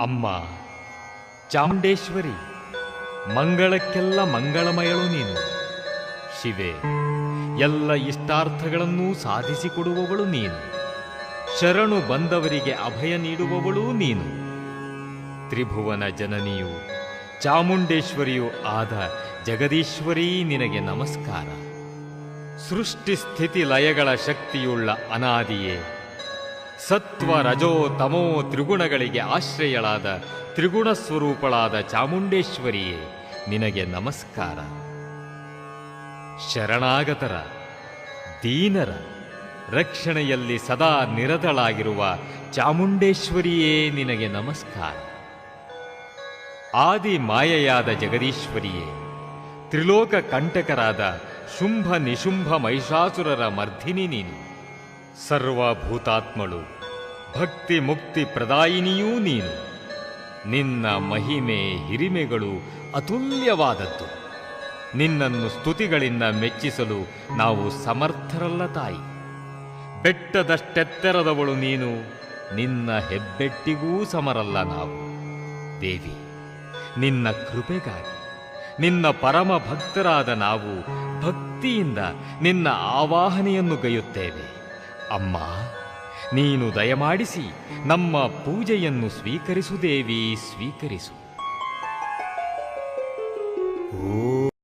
ಅಮ್ಮ, ಚಾಮುಂಡೇಶ್ವರಿ, ಮಂಗಳಕ್ಕೆಲ್ಲ ಮಂಗಳಮಯಳು ನೀನು. ಶಿವೆ, ಎಲ್ಲ ಇಷ್ಟಾರ್ಥಗಳನ್ನೂ ಸಾಧಿಸಿಕೊಡುವವಳು ನೀನು. ಶರಣು ಬಂದವರಿಗೆ ಅಭಯ ನೀಡುವವಳೂ ನೀನು. ತ್ರಿಭುವನ ಜನನಿಯು, ಚಾಮುಂಡೇಶ್ವರಿಯೂ ಆದ ಜಗದೀಶ್ವರೀ ನಿನಗೆ ನಮಸ್ಕಾರ. ಸೃಷ್ಟಿ ಸ್ಥಿತಿ ಲಯಗಳ ಶಕ್ತಿಯುಳ್ಳ ಅನಾದಿಯೇ ಸತ್ವ ರಜೋ ತಮೋ ತ್ರಿಗುಣಗಳಿಗೆ ಆಶ್ರಯಳಾದ ತ್ರಿಗುಣ ಸ್ವರೂಪಳಾದ ಚಾಮುಂಡೇಶ್ವರಿಯೇ, ನಿನಗೆ ನಮಸ್ಕಾರ. ಶರಣಾಗತರ, ದೀನರ, ರಕ್ಷಣೆಯಲ್ಲಿ ಸದಾ ನಿರತಳಾಗಿರುವ ಚಾಮುಂಡೇಶ್ವರಿಯೇ, ನಿನಗೆ ನಮಸ್ಕಾರ. ಆದಿ ಮಾಯೆಯಾದ ಜಗದೀಶ್ವರಿಯೇ, ತ್ರಿಲೋಕ ಕಂಟಕರಾದ ಶುಂಭ ನಿಶುಂಭ ಮಹಿಷಾಸುರರ ಮರ್ಧಿನಿ ನೀನು. ಸರ್ವಭೂತಾತ್ಮಳು ಭಕ್ತಿ ಮುಕ್ತಿ ಪ್ರದಾಯಿನಿಯೂ ನೀನು. ನಿನ್ನ ಮಹಿಮೆ ಹಿರಿಮೆಗಳು ಅತುಲ್ಯವಾದದ್ದು. ನಿನ್ನನ್ನು ಸ್ತುತಿಗಳಿಂದ ಮೆಚ್ಚಿಸಲು ನಾವು ಸಮರ್ಥರಲ್ಲ ತಾಯಿ. ಬೆಟ್ಟದಷ್ಟೆತ್ತರದವಳು ನೀನು, ನಿನ್ನ ಹೆಬ್ಬೆಟ್ಟಿಗೂ ಸಮರಲ್ಲ ನಾವು. ದೇವಿ, ನಿನ್ನ ಕೃಪೆಗಾಗಿ, ನಿನ್ನ ಪರಮ ಭಕ್ತರಾದ ನಾವು ಭಕ್ತಿಯಿಂದ ನಿನ್ನ ಆವಾಹನೆಯನ್ನು ಗೈಯುತ್ತೇವೆ. ಅಮ್ಮ ನೀನು ದಯಮಾಡಿಸಿ ನಮ್ಮ ಪೂಜೆಯನ್ನು ಸ್ವೀಕರಿಸು ದೇವಿ ಸ್ವೀಕರಿಸು. ಓ